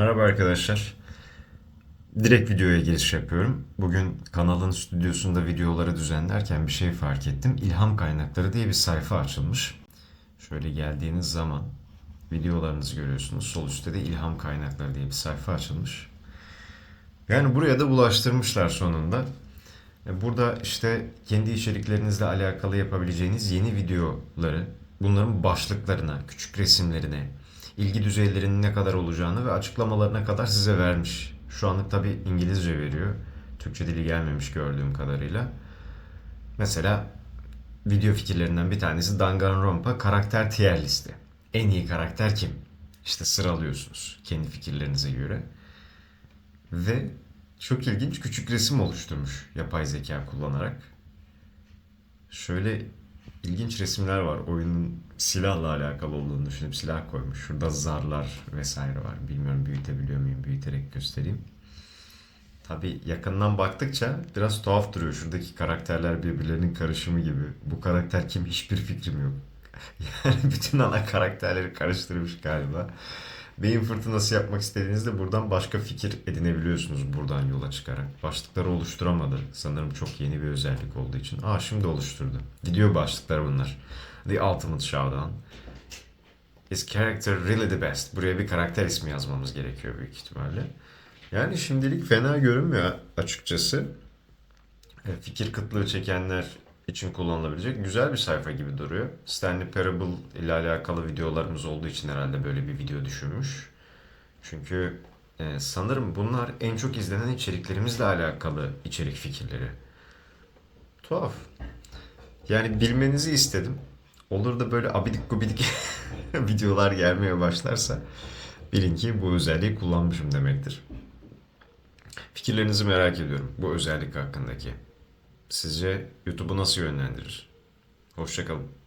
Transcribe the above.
Merhaba arkadaşlar. Direkt videoya giriş yapıyorum. Bugün kanalın stüdyosunda videoları düzenlerken bir şey fark ettim. İlham kaynakları diye bir sayfa açılmış. Şöyle geldiğiniz zaman videolarınızı görüyorsunuz. Sol üstte de ilham kaynakları diye bir sayfa açılmış. Yani buraya da bulaştırmışlar sonunda. E, Burada işte kendi içeriklerinizle alakalı yapabileceğiniz yeni videoları, bunların başlıklarına, küçük resimlerine, ilgi düzeylerinin ne kadar olacağını ve açıklamalarına kadar size vermiş. Şu anlık tabi İngilizce veriyor. Türkçe dili gelmemiş gördüğüm kadarıyla. Mesela video fikirlerinden bir tanesi Danganronpa karakter tier listi. En iyi karakter kim? İşte sıralıyorsunuz kendi fikirlerinize göre. Ve çok ilginç küçük resim oluşturmuş yapay zeka kullanarak. Şöyle ilginç resimler var. Oyunun silahla alakalı olduğunu düşünüp silah koymuş. Şurada zarlar vesaire var. Bilmiyorum büyütebiliyor muyum? Büyüterek göstereyim. Tabii yakından baktıkça biraz tuhaf duruyor. Şuradaki karakterler birbirlerinin karışımı gibi. Bu karakter kim hiçbir fikrim yok. Yani bütün ana karakterleri karıştırmış galiba. Beyin fırtınası yapmak istediğinizde buradan başka fikir edinebiliyorsunuz buradan yola çıkarak. Başlıkları oluşturamadı. Sanırım çok yeni bir özellik olduğu için. Aa şimdi oluşturdu. Video başlıkları bunlar. The Ultimate Showdown. Is character really the best? Buraya bir karakter ismi yazmamız gerekiyor büyük ihtimalle. Yani şimdilik fena görünmüyor açıkçası. E, Fikir kıtlığı çekenler için kullanılabilecek güzel bir sayfa gibi duruyor. Stanley Parable ile alakalı videolarımız olduğu için herhalde böyle bir video düşünmüş. Çünkü e, sanırım bunlar en çok izlenen içeriklerimizle alakalı içerik fikirleri. Tuhaf. Yani bilmenizi istedim. Olur da böyle abidik gubidik videolar gelmeye başlarsa bilin ki bu özelliği kullanmışım demektir. Fikirlerinizi merak ediyorum bu özellik hakkındaki. Sizce YouTube'u nasıl yönlendirir? Hoşçakalın.